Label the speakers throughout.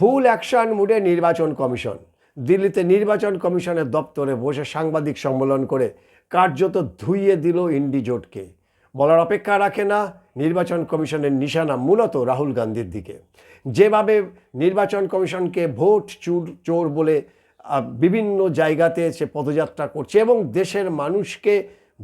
Speaker 1: ফুল action মুডে নির্বাচন commission. দিল্লিতে নির্বাচন কমিশনের দপ্তরে বসে সাংবাদিক সম্মেলন করে কার্যত ধুইয়ে দিল ইন্ডিজোটকে বলার অপেক্ষা রাখে না নির্বাচন কমিশনের নিশানা মূলত রাহুল গান্ধীর দিকে। যেভাবে নির্বাচন কমিশনকে ভোট চুর, চোর বলে বিভিন্ন জায়গাতে সে পদযাত্রা করছে এবং দেশের মানুষকে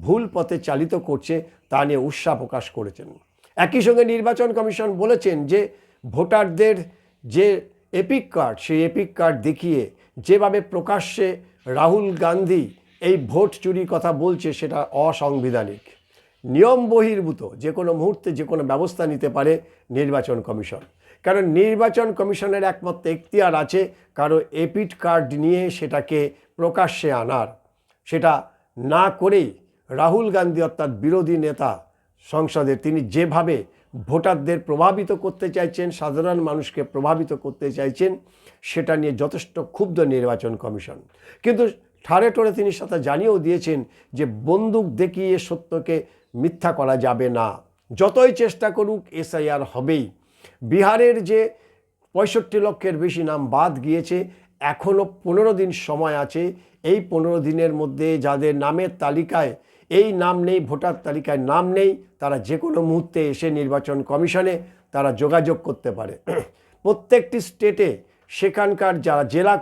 Speaker 1: ভুল পথে চালিত করছে তা নিয়ে উৎসাহ প্রকাশ করেছেন। একই সঙ্গে নির্বাচন কমিশন বলেছেন যে, ভোটারদের যে এপিক কার্ড সেই এপিক কার্ড দেখিয়ে যেভাবে প্রকাশ্যে রাহুল গান্ধী এই ভোট চুরির কথা বলছে সেটা অসাংবিধানিক। নিয়ম বহির্ভূত, যে কোনো মুহূর্তে যে কোনো ব্যবস্থা নিতে পারে নির্বাচন কমিশন। কারণ নির্বাচন কমিশনের একমাত্র এখতিয়ার আছে কারও এপিট কার্ড নিয়ে সেটাকে প্রকাশ্যে আনার। সেটা না করেই রাহুল গান্ধী অর্থাৎ বিরোধী নেতা সংসদে তিনি যেভাবে ভোটারদের প্রভাবিত করতে চাইছেন, সাধারণ মানুষকে প্রভাবিত করতে চাইছেন, সেটা নিয়ে যথেষ্ট ক্ষুব্ধ নির্বাচন কমিশন। কিন্তু ঠাড়ে টোড়ে তিনি সাথে জানিয়েও দিয়েছেন যে বন্দুক দেখিয়ে সত্যকে মিথ্যা করা যাবে না। যতই চেষ্টা করুক, এসআইআর হবেই। বিহারের যে পঁয়ষট্টি লক্ষের বেশি নাম বাদ গিয়েছে এখনও পনেরো দিন সময় আছে। এই পনেরো দিনের মধ্যে যাদের নামের তালিকায় এই নাম নেই, ভোটার তালিকায় নাম নেই, তারা যে কোনো মুহূর্তে এসে নির্বাচন কমিশনে তারা যোগাযোগ করতে পারে। প্রত্যেকটি স্টেটে সেখানকার যারা জেলা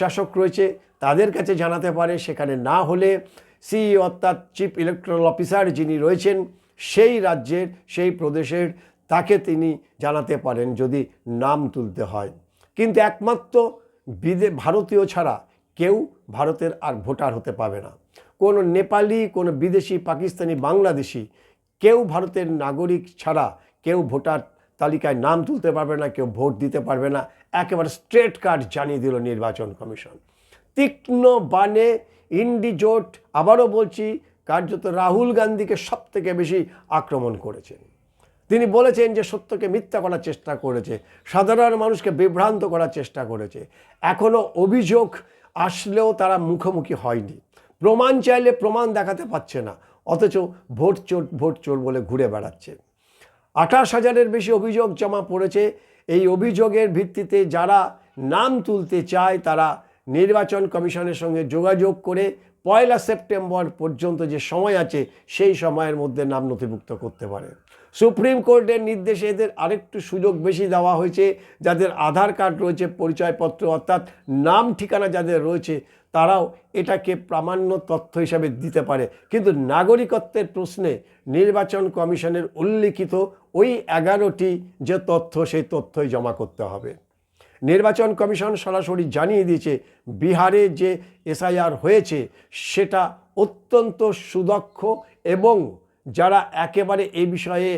Speaker 1: শাসক রয়েছে, তাদের কাছে জানাতে পারে, সেখানে না হলে সিই অর্থাৎ চিফ ইলেকট্রাল অফিসার যিনি রয়েছেন, সেই রাজ্যের, সেই প্রদেশের, তাকে তিনি জানাতে পারেন যদি নাম তুলতে হয়। কিন্তু একমাত্র বিদে ভারতীয় ছাড়া কেউ ভারতের আর ভোটার হতে পাবে না। কোনো নেপালি, কোনো বিদেশি, পাকিস্তানি, বাংলাদেশি, কেউ ভারতের নাগরিক ছাড়া কেউ ভোটার তালিকায় নাম তুলতে পারবে না, কেউ ভোট দিতে পারবে না। একেবারে স্ট্রেট কার্ড জানিয়ে দিল নির্বাচন কমিশন। তীক্ষ্ণ বানে ইন্ডিজোট, আবারও বলছি, কার্যত রাহুল গান্ধীকে সব থেকে বেশি আক্রমণ করেছেন তিনি বলেছেন যে সত্যকে মিথ্যা করার চেষ্টা করেছে, সাধারণ মানুষকে বিভ্রান্ত করার চেষ্টা করেছে। এখনও অভিযোগ আসলেও তারা মুখোমুখি হয়নি। প্রমাণ চাইলে প্রমাণ দেখাতে পারছে না, অথচ ভোট চোর ভোট চোর বলে ঘুরে বেড়াচ্ছে। আঠাশ হাজারের বেশি অভিযোগ জমা পড়েছে। এই অভিযোগের ভিত্তিতে যারা নাম তুলতে চায়, তারা নির্বাচন কমিশনের সঙ্গে যোগাযোগ করে পয়লা সেপ্টেম্বর পর্যন্ত যে সময় আছে, সেই সময়ের মধ্যে নাম নথিভুক্ত করতে পারে। সুপ্রিম কোর্টের নির্দেশে এদের আরেকটু সুযোগ বেশি দেওয়া হয়েছে। যাদের আধার কার্ড রয়েছে, পরিচয়পত্র অর্থাৎ নাম ঠিকানা যাদের রয়েছে, তারাও এটাকে প্রামাণ্য তথ্য হিসাবে দিতে পারে। কিন্তু নাগরিকত্বের প্রশ্নে নির্বাচন কমিশনের উল্লিখিত ওই এগারোটি যে তথ্য, সেই তথ্যই জমা করতে হবে। নির্বাচন কমিশন সরাসরি জানিয়ে দিয়েছে, বিহারে যে এসআইআর হয়েছে সেটা অত্যন্ত সুদক্ষ এবং যারা একেবারে এই বিষয়ে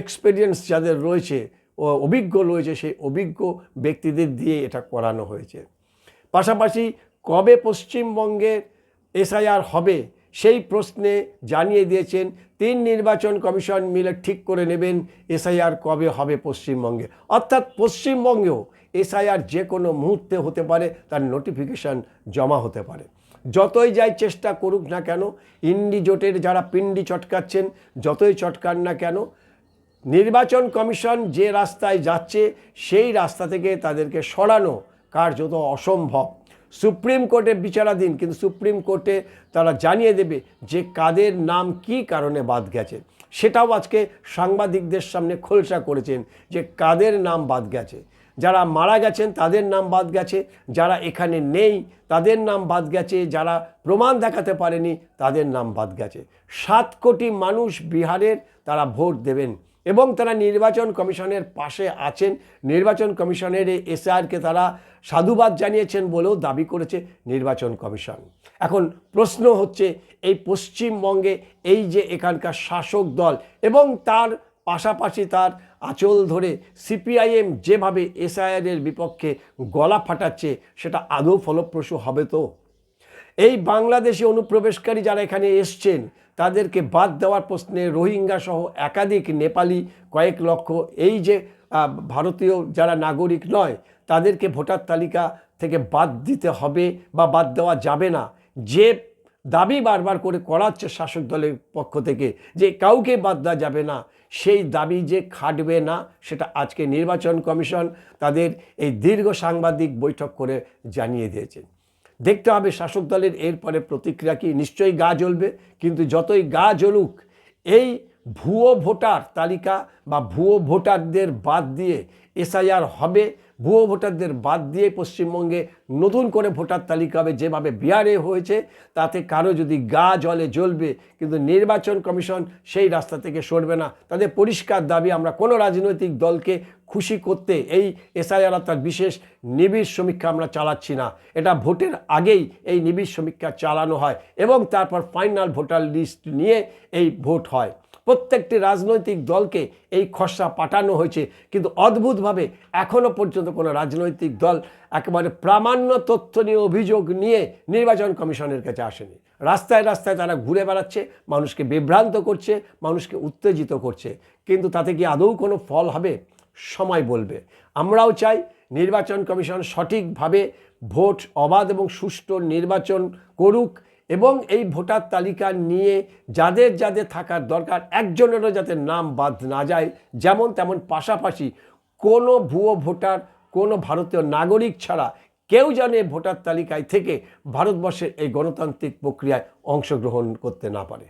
Speaker 1: এক্সপেরিয়েন্স যাদের রয়েছে অভিজ্ঞ রয়েছে, সেই অভিজ্ঞ ব্যক্তিদের দিয়ে এটা করানো হয়েছে। পাশাপাশি কবে পশ্চিমবঙ্গের এসআইআর হবে সেই প্রশ্নে জানিয়ে দিয়েছেন, তিন নির্বাচন কমিশন মিলে ঠিক করে নেবেন এসআইআর কবে হবে পশ্চিমবঙ্গে। অর্থাৎ পশ্চিমবঙ্গেও এসআইআর যে কোনো মুহূর্তে হতে পারে, তার নোটিফিকেশান জমা হতে পারে। যতই যাই চেষ্টা করুক না কেন, ইন্ডি জোটের যারা পিন্ডি চটকাচ্ছেন, যতই চটকান না কেন, নির্বাচন কমিশন যে রাস্তায় যাচ্ছে, সেই রাস্তা থেকে তাদেরকে সরানো কার্যত অসম্ভব। সুপ্রিম কোর্টে বিচারাধীন, কিন্তু সুপ্রিম কোর্টে তারা জানিয়ে দেবে যে কাদের নাম কি কারণে বাদ গেছে। সেটাও আজকে সাংবাদিকদের সামনে খোলসা করেছেন যে কাদের নাম বাদ গেছে। যারা মারা গেছেন, তাদের নাম বাদ গেছে। যারা এখানে নেই, তাদের নাম বাদ গেছে। যারা প্রমাণ দেখাতে পারেনি, তাদের নাম বাদ গেছে। সাত কোটি মানুষ বিহারের তারা ভোট দেবেন এবং তারা নির্বাচন কমিশনের পাশে আছেন। নির্বাচন কমিশনের এই এসআরকে তারা সাধুবাদ জানিয়েছেন বলেও দাবি করেছে নির্বাচন কমিশন। এখন প্রশ্ন হচ্ছে, এই পশ্চিমবঙ্গে এই যে এখানকার শাসক দল এবং তার পাশাপাশি তার আঁচল ধরে সিপিআইএম যেভাবে এসআইআরের বিপক্ষে গলা ফাটাচ্ছে, সেটা আদৌ ফলপ্রসূ হবে তো? এই বাংলাদেশি অনুপ্রবেশকারী যারা এখানে এসছেন, তাদেরকে বাদ দেওয়ার প্রশ্নে রোহিঙ্গা সহ একাধিক নেপালি কয়েক লক্ষ, এই যে ভারতীয় যারা নাগরিক নয় তাদেরকে ভোটার তালিকা থেকে বাদ দিতে হবে বা বাদ দেওয়া যাবে না। যে দাবি বারবার করে করাচ্ছে শাসক দলের পক্ষ থেকে যে কাউকে বাদ দেওয়া যাবে না, সেই দাবি যে খাটবে না, সেটা আজকে নির্বাচন কমিশন তাদের এই দীর্ঘ সাংবাদিক বৈঠক করে জানিয়ে দিয়েছে। দেখতে হবে শাসক দলের এরপরে প্রতিক্রিয়া কি, নিশ্চয়ই গা জ্বলবে, কিন্তু যতই গা জ্বলুক, এই ভুয়ো ভোটার তালিকা বা ভুয়ো ভোটারদের বাদ দিয়ে এসআইআর হবে ভুয়ো ভোটারদের বাদ দিয়ে পশ্চিমবঙ্গে নতুন করে ভোটার তালিকা হবে, যেভাবে বিহারে হয়েছে, তাতে কারও যদি গা জলে জ্বলবে, কিন্তু নির্বাচন কমিশন সেই রাস্তা থেকে সরবে না। তাদের পরিষ্কার দাবি, আমরা কোনো রাজনৈতিক দলকে খুশি করতে এই এসআইআর অর্থাৎ বিশেষ নিবিড় সমীক্ষা আমরা চালাচ্ছি না। এটা ভোটের আগেই এই নিবিড় সমীক্ষা চালানো হয় এবং তারপর ফাইনাল ভোটার লিস্ট নিয়ে এই ভোট হয়। প্রত্যেকটি রাজনৈতিক দলকে এই খসড়া পাঠানো হয়েছে। কিন্তু অদ্ভুতভাবে এখনও পর্যন্ত কোনো রাজনৈতিক দল একেবারে প্রামাণ্য তথ্য নিয়ে, অভিযোগ নিয়ে নির্বাচন কমিশনের কাছে আসেনি। রাস্তায় রাস্তায় তারা ঘুরে বেড়াচ্ছে, মানুষকে বিভ্রান্ত করছে, মানুষকে উত্তেজিত করছে। কিন্তু তাতে কি আদৌ কোনো ফল হবে? সময় বলবে। আমরাও চাই নির্বাচন কমিশন সঠিকভাবে ভোট, অবাধ এবং সুষ্ঠু নির্বাচন করুক। এবং এই ভোটার তালিকা নিয়ে যাদের যাদের থাকার দরকার, একজনেরও যাতে নাম বাদ না যায়, যেমন তেমন পাশাপাশি কোনো ভুয়ো ভোটার, কোনো ভারতীয় নাগরিক ছাড়া কেউ জানে ভোটার তালিকায় থেকে ভারতবর্ষের এই গণতান্ত্রিক প্রক্রিয়ায় অংশগ্রহণ করতে না পারে।